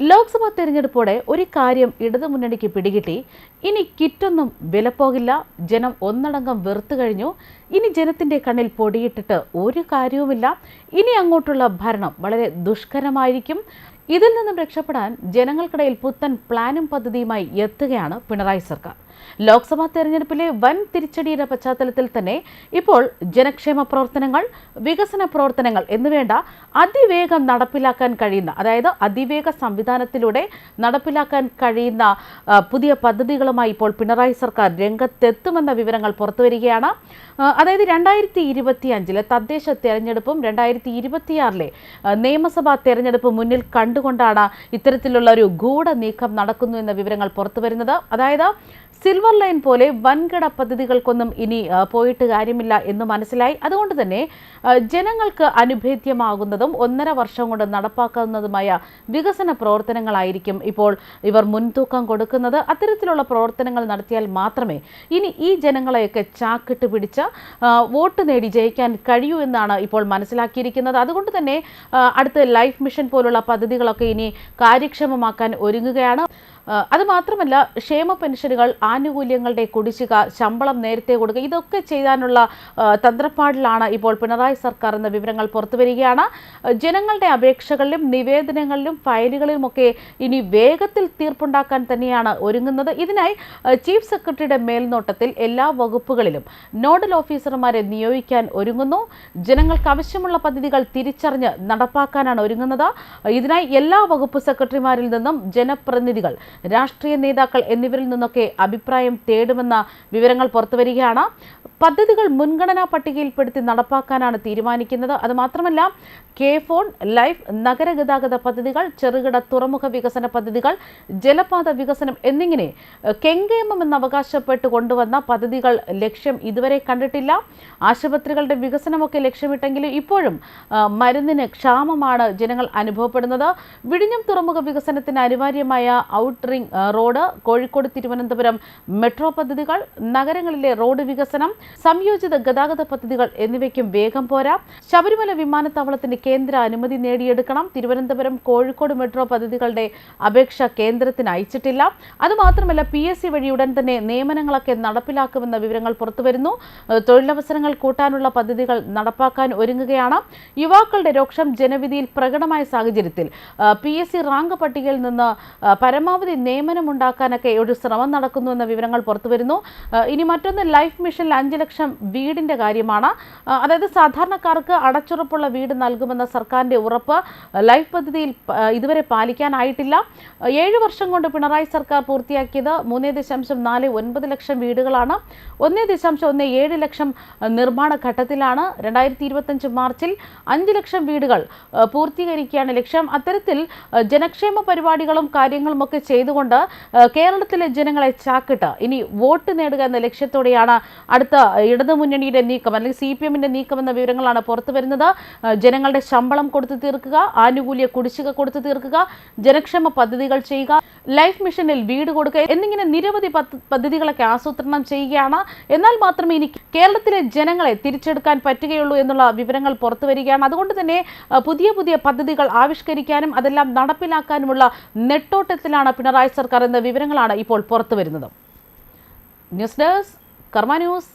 ലോക്സഭാ തെരഞ്ഞെടുപ്പോടെ ഒരു കാര്യം ഇടതുമുന്നണിക്ക് പിടികിട്ടി. ഇനി കിറ്റൊന്നും വിലപ്പോകില്ല. ജനം ഒന്നടങ്കം വെറുത്തു കഴിഞ്ഞു. ഇനി ജനത്തിന്റെ കണ്ണിൽ പൊടിയിട്ടിട്ട് ഒരു കാര്യവുമില്ല. ഇനി അങ്ങോട്ടുള്ള ഭരണം വളരെ ദുഷ്കരമായിരിക്കും. ഇതിൽ നിന്നും രക്ഷപ്പെടാൻ ജനങ്ങൾക്കിടയിൽ പുത്തൻ പ്ലാനും പദ്ധതിയുമായി എത്തുകയാണ് പിണറായി സർക്കാർ. ലോക്സഭാ തെരഞ്ഞെടുപ്പിലെ വൻ തിരിച്ചടിയുടെ പശ്ചാത്തലത്തിൽ തന്നെ ഇപ്പോൾ ജനക്ഷേമ പ്രവർത്തനങ്ങൾ വികസന പ്രവർത്തനങ്ങൾ എന്നുവേണ്ട അതിവേഗം നടപ്പിലാക്കാൻ കഴിയുന്ന അതായത് അതിവേഗ സംവിധാനത്തിലൂടെ നടപ്പിലാക്കാൻ കഴിയുന്ന പുതിയ പദ്ധതികളുമായി ഇപ്പോൾ പിണറായി സർക്കാർ രംഗത്തെത്തുമെന്ന വിവരങ്ങൾ പുറത്തുവരികയാണ്. വരികയാണ് അതായത് രണ്ടായിരത്തി ഇരുപത്തി അഞ്ചിലെ തദ്ദേശ തെരഞ്ഞെടുപ്പും രണ്ടായിരത്തി ഇരുപത്തിയാറിലെ നിയമസഭാ തെരഞ്ഞെടുപ്പ് മുന്നിൽ കണ്ടുകൊണ്ടാണ് ഇത്തരത്തിലുള്ള ഒരു ഗൂഢ നീക്കം നടക്കുന്നു എന്ന വിവരങ്ങൾ പുറത്തുവരുന്നത്. അതായത് സിൽവർ ലൈൻ പോലെ വൻകിട പദ്ധതികൾക്കൊന്നും ഇനി പോയിട്ട് കാര്യമില്ല എന്ന് മനസ്സിലായി. അതുകൊണ്ട് തന്നെ ജനങ്ങൾക്ക് അനുഭേദ്യമാകുന്നതും ഒന്നര വർഷം കൊണ്ട് നടപ്പാക്കുന്നതുമായ വികസന പ്രവർത്തനങ്ങളായിരിക്കും ഇപ്പോൾ ഇവർ മുൻതൂക്കം കൊടുക്കുന്നത്. അത്തരത്തിലുള്ള പ്രവർത്തനങ്ങൾ നടത്തിയാൽ മാത്രമേ ഇനി ഈ ജനങ്ങളെയൊക്കെ ചാക്കിട്ട് പിടിച്ച് വോട്ട് നേടി ജയിക്കാൻ കഴിയൂ എന്നാണ് ഇപ്പോൾ മനസ്സിലാക്കിയിരിക്കുന്നത്. അതുകൊണ്ട് തന്നെ അടുത്ത ലൈഫ് മിഷൻ പോലുള്ള പദ്ധതികളൊക്കെ ഇനി കാര്യക്ഷമമാക്കാൻ ഒരുങ്ങുകയാണ്. അതുമാത്രമല്ല ക്ഷേമ പെൻഷനുകൾ ആനുകൂല്യങ്ങളുടെ കുടിശ്ശിക ശമ്പളം നേരത്തെ കൊടുക്കുക ഇതൊക്കെ ചെയ്യാനുള്ള തന്ത്രപ്പാടിലാണ് ഇപ്പോൾ പിണറായി സർക്കാർ എന്ന വിവരങ്ങൾ പുറത്തുവരികയാണ് വരികയാണ്. ജനങ്ങളുടെ അപേക്ഷകളിലും നിവേദനങ്ങളിലും ഫയലുകളിലുമൊക്കെ ഇനി വേഗത്തിൽ തീർപ്പുണ്ടാക്കാൻ തന്നെയാണ് ഒരുങ്ങുന്നത്. ഇതിനായി ചീഫ് സെക്രട്ടറിയുടെ മേൽനോട്ടത്തിൽ എല്ലാ വകുപ്പുകളിലും നോഡൽ ഓഫീസർമാരെ നിയോഗിക്കാൻ ഒരുങ്ങുന്നു. ജനങ്ങൾക്ക് ആവശ്യമുള്ള പദ്ധതികൾ തിരിച്ചറിഞ്ഞ് നടപ്പാക്കാനാണ് ഒരുങ്ങുന്നത്. ഇതിനായി എല്ലാ വകുപ്പ് സെക്രട്ടറിമാരിൽ നിന്നും ജനപ്രതിനിധികൾ രാഷ്ട്രീയ നേതാക്കൾ എന്നിവരിൽ നിന്നൊക്കെ അഭിപ്രായം തേടുമെന്ന വിവരങ്ങൾ പുറത്തുവരികയാണ്. പദ്ധതികൾ മുൻഗണനാ പട്ടികയിൽപ്പെടുത്തി നടപ്പാക്കാനാണ് തീരുമാനിക്കുന്നത്. അതുമാത്രമല്ല കെ ഫോൺ ലൈഫ് നഗരഗതാഗത പദ്ധതികൾ ചെറുകിട തുറമുഖ വികസന പദ്ധതികൾ ജലപാത വികസനം എന്നിങ്ങനെ കെങ്കേമം എന്ന് അവകാശപ്പെട്ട് കൊണ്ടുവന്ന പദ്ധതികൾ ലക്ഷ്യം ഇതുവരെ കണ്ടിട്ടില്ല. ആശുപത്രികളുടെ വികസനമൊക്കെ ലക്ഷ്യമിട്ടെങ്കിലും ഇപ്പോഴും മരുന്നിന് ക്ഷാമമാണ് ജനങ്ങൾ അനുഭവപ്പെടുന്നത്. വിഴിഞ്ഞം തുറമുഖ വികസനത്തിന് അനിവാര്യമായ out ring road Kozhikode Thiruvananthapuram metro പദ്ധതികൾ നഗരങ്ങളിലെ റോഡ് വികസനം സംയോജിത ഗതാഗത പദ്ധതികൾ എന്നിവയ്ക്കും വേഗം പോരാ. ശബരിമല വിമാനത്താവളത്തിന് കേന്ദ്ര അനുമതി നേടിയെടുക്കണം. തിരുവനന്തപുരം കോഴിക്കോട് മെട്രോ പദ്ധതികളുടെ അപേക്ഷ കേന്ദ്രത്തിന് അയച്ചിട്ടില്ല. അതുമാത്രമല്ല പി എസ് സി വഴി ഉടൻ തന്നെ നിയമനങ്ങളൊക്കെ നടപ്പിലാക്കുമെന്ന വിവരങ്ങൾ പുറത്തുവരുന്നു. തൊഴിലവസരങ്ങൾ കൂട്ടാനുള്ള പദ്ധതികൾ നടപ്പാക്കാൻ ഒരുങ്ങുകയാണ്. യുവാക്കളുടെ രോക്ഷം ജനവിധിയിൽ പ്രകടമായ സാഹചര്യത്തിൽ പി എസ് സി റാങ്ക് പട്ടികയിൽ നിന്ന് പരമാവധി നിയമനമുണ്ടാക്കാനൊക്കെ ഒരു ശ്രമം നടക്കുന്നു എന്ന വിവരങ്ങൾ പുറത്തുവരുന്നു വരുന്നു. ഇനി മറ്റൊന്ന് ലൈഫ് മിഷനിൽ അഞ്ച് ലക്ഷം വീടിന്റെ കാര്യമാണ്. അതായത് സാധാരണക്കാർക്ക് അടച്ചുറപ്പുള്ള വീട് നൽകുമെന്ന സർക്കാരിന്റെ ഉറപ്പ് ലൈഫ് പദ്ധതിയിൽ ഇതുവരെ പാലിക്കാനായിട്ടില്ല. ഏഴ് വർഷം കൊണ്ട് പിണറായി സർക്കാർ പൂർത്തിയാക്കിയത് മൂന്ന് ദശാംശം നാല് ഒൻപത് ലക്ഷം വീടുകളാണ്. ഒന്ന് ദശാംശം ഒന്ന് ഏഴ് ലക്ഷം നിർമ്മാണ ഘട്ടത്തിലാണ്. രണ്ടായിരത്തി ഇരുപത്തഞ്ച് മാർച്ചിൽ അഞ്ച് ലക്ഷം വീടുകൾ പൂർത്തീകരിക്കുകയാണ് ലക്ഷ്യം. അത്തരത്തിൽ ജനക്ഷേമ പരിപാടികളും കാര്യങ്ങളും ഒക്കെ ചെയ്തുകൊണ്ട് കേരളത്തിലെ ജനങ്ങളെ ചാക്കിട്ട് ഇനി വോട്ട് നേടുക എന്ന ലക്ഷ്യത്തോടെയാണ് അടുത്ത ഇടതുമുന്നണിയുടെ നീക്കം അല്ലെങ്കിൽ സി പി എമ്മിന്റെ നീക്കം എന്ന വിവരങ്ങളാണ് പുറത്തു വരുന്നത്. ജനങ്ങളുടെ ശമ്പളം കൊടുത്തു തീർക്കുക ആനുകൂല്യ കുടിശ്ശിക കൊടുത്തു തീർക്കുക ജനക്ഷേമ പദ്ധതികൾ ചെയ്യുക. ലൈഫ് മിഷനിൽ വീട് കൊടുക്കുക എന്നിങ്ങനെ നിരവധി പദ്ധതികളൊക്കെ ആസൂത്രണം ചെയ്യുകയാണ്. എന്നാൽ മാത്രമേ ഇനി കേരളത്തിലെ ജനങ്ങളെ തിരിച്ചെടുക്കാൻ പറ്റുകയുള്ളൂ എന്നുള്ള വിവരങ്ങൾ പുറത്തു വരികയാണ്. അതുകൊണ്ട് തന്നെ പുതിയ പുതിയ പദ്ധതികൾ ആവിഷ്കരിക്കാനും അതെല്ലാം നടപ്പിലാക്കാനുമുള്ള നെട്ടോട്ടത്തിലാണ് പിണറായി സർക്കാർ എന്ന വിവരങ്ങളാണ് ഇപ്പോൾ പുറത്തു വരുന്നത്. News desk Karma news.